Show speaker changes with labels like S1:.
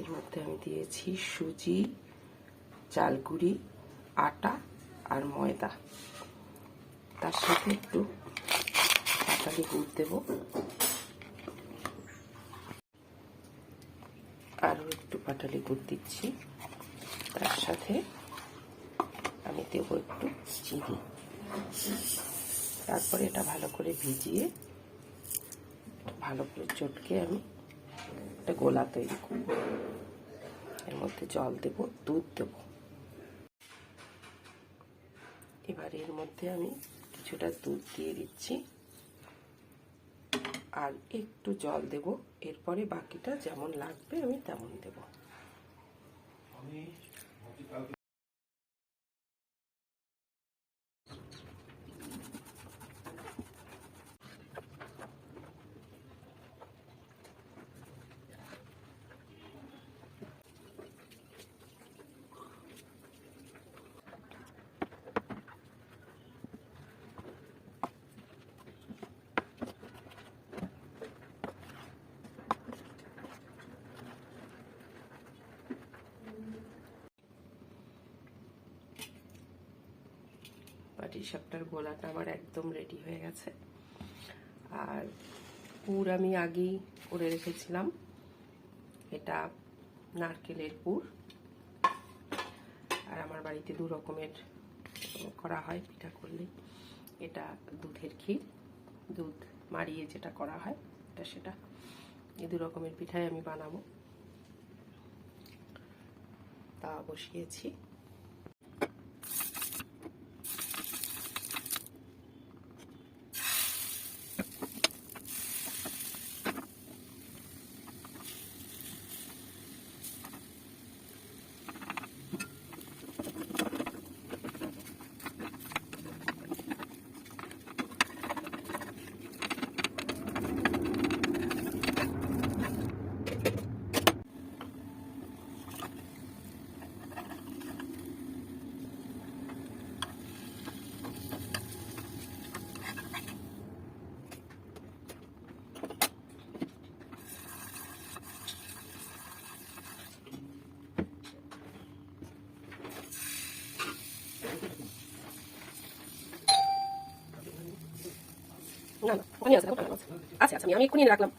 S1: এর মধ্যে আমি দিয়েছি সুজি চালগুড়ি আটা আর ময়দা। তার সাথে একটু পাতালি গুড় দেবো। আরও একটু পাটালি গুড় দিচ্ছি। তার সাথে আমি দেবো একটু চিনি। তারপরে এটা ভালো করে ভিজিয়ে, ভালো করে চটকে আমি একটা গোলা তৈরি করব। এর মধ্যে জল দেব, দুধ দেব। এবার এর মধ্যে আমি কিছুটা দুধ দিয়ে দিচ্ছি। আর একটু জল দেব, এরপরে বাকিটা যেমন লাগবে আমি তেমন দেব। পাটি সাপটার গোলাটা আমার একদম রেডি হয়ে গেছে। আর পুর আমি আগেই করে রেখেছিলাম। এটা নারকেলের পুর। আর আমার বাড়িতে দু রকমের করা হয় পিঠা করলে। এটা দুধের ক্ষীর, দুধ মারিয়ে যেটা করা হয়, এটা সেটা। এই দু রকমের পিঠাই আমি বানাবো। তা বসিয়েছি। না না ওখানে আছে আচ্ছা আচ্ছা আমি আমি এক্ষুনি রাখলাম